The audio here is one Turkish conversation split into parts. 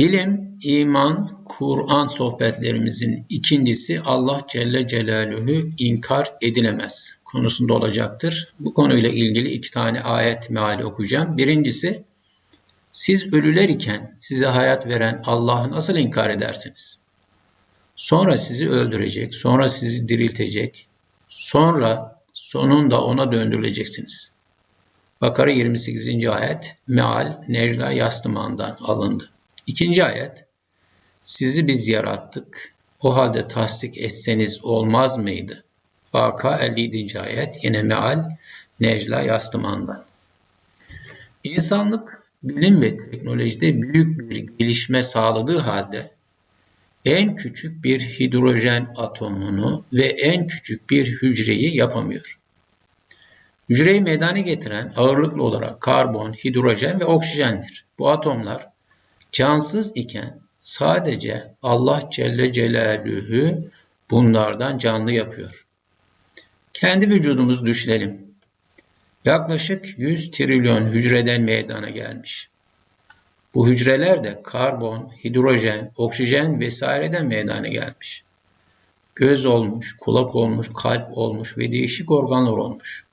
İlim, iman, Kur'an sohbetlerimizin ikincisi Allah Celle Celaluhu inkar edilemez konusunda olacaktır. Bu konuyla ilgili iki tane ayet meali okuyacağım. Birincisi, siz ölüler iken size hayat veren Allah'ı nasıl inkar edersiniz? Sonra sizi öldürecek, sonra sizi diriltecek, sonra sonunda ona döndürüleceksiniz. Bakara 28. ayet Meal Necla Yastıman'dan alındı. İkinci ayet Sizi biz yarattık. O halde tasdik etseniz olmaz mıydı? Vaka 57. ayet yine Meal Necla Yastıman'dan. İnsanlık bilim ve teknolojide büyük bir gelişme sağladığı halde en küçük bir hidrojen atomunu ve en küçük bir hücreyi yapamıyor. Hücreyi meydana getiren ağırlıklı olarak karbon, hidrojen ve oksijendir. Bu atomlar cansız iken sadece Allah Celle Celaluhu bunlardan canlı yapıyor. Kendi vücudumuzu düşünelim. Yaklaşık 100 trilyon hücreden meydana gelmiş. Bu hücreler de karbon, hidrojen, oksijen vesaireden meydana gelmiş. Göz olmuş, kulak olmuş, kalp olmuş ve değişik organlar olmuş.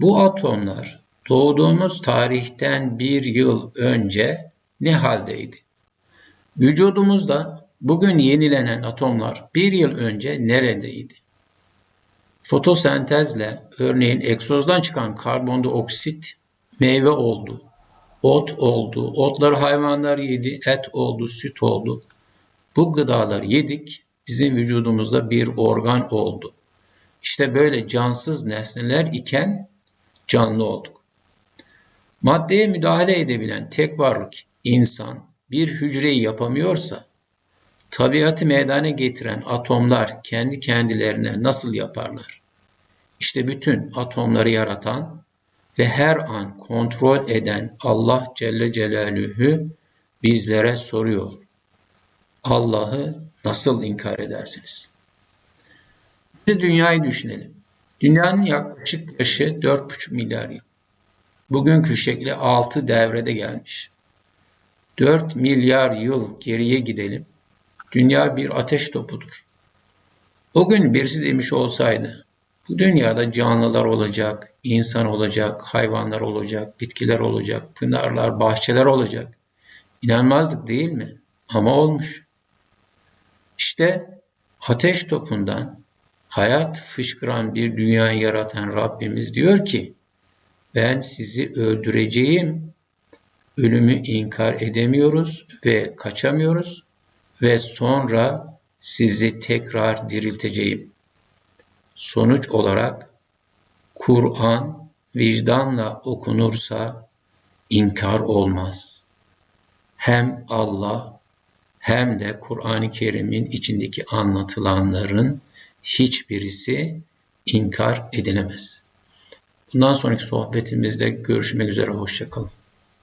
Bu atomlar doğduğumuz tarihten bir yıl önce ne haldeydi? Vücudumuzda bugün yenilenen atomlar bir yıl önce neredeydi? Fotosentezle örneğin egzozdan çıkan karbondioksit meyve oldu, ot oldu, otları hayvanlar yedi, et oldu, süt oldu. Bu gıdaları yedik, bizim vücudumuzda bir organ oldu. İşte böyle cansız nesneler iken canlı olduk. Maddeye müdahale edebilen tek varlık insan bir hücreyi yapamıyorsa, tabiatı meydana getiren atomlar kendi kendilerine nasıl yaparlar? İşte bütün atomları yaratan ve her an kontrol eden Allah Celle Celaluhu bizlere soruyor. Allah'ı nasıl inkar edersiniz? Bir dünyayı düşünelim. Dünyanın yaklaşık yaşı 4,5 milyar yıl. Bugünkü şekli 6 devrede gelmiş. 4 milyar yıl geriye gidelim. Dünya bir ateş topudur. O gün birisi demiş olsaydı, bu dünyada canlılar olacak, insan olacak, hayvanlar olacak, bitkiler olacak, pınarlar, bahçeler olacak. İnanmazdık değil mi? Ama olmuş. İşte ateş topundan hayat fışkıran bir dünyayı yaratan Rabbimiz diyor ki, ben sizi öldüreceğim ölümü inkar edemiyoruz ve kaçamıyoruz ve sonra sizi tekrar dirilteceğim. Sonuç olarak Kur'an vicdanla okunursa inkar olmaz. Hem Allah hem de Kur'an-ı Kerim'in içindeki anlatılanların hiçbirisi inkar edilemez. Bundan sonraki sohbetimizde görüşmek üzere, hoşçakalın.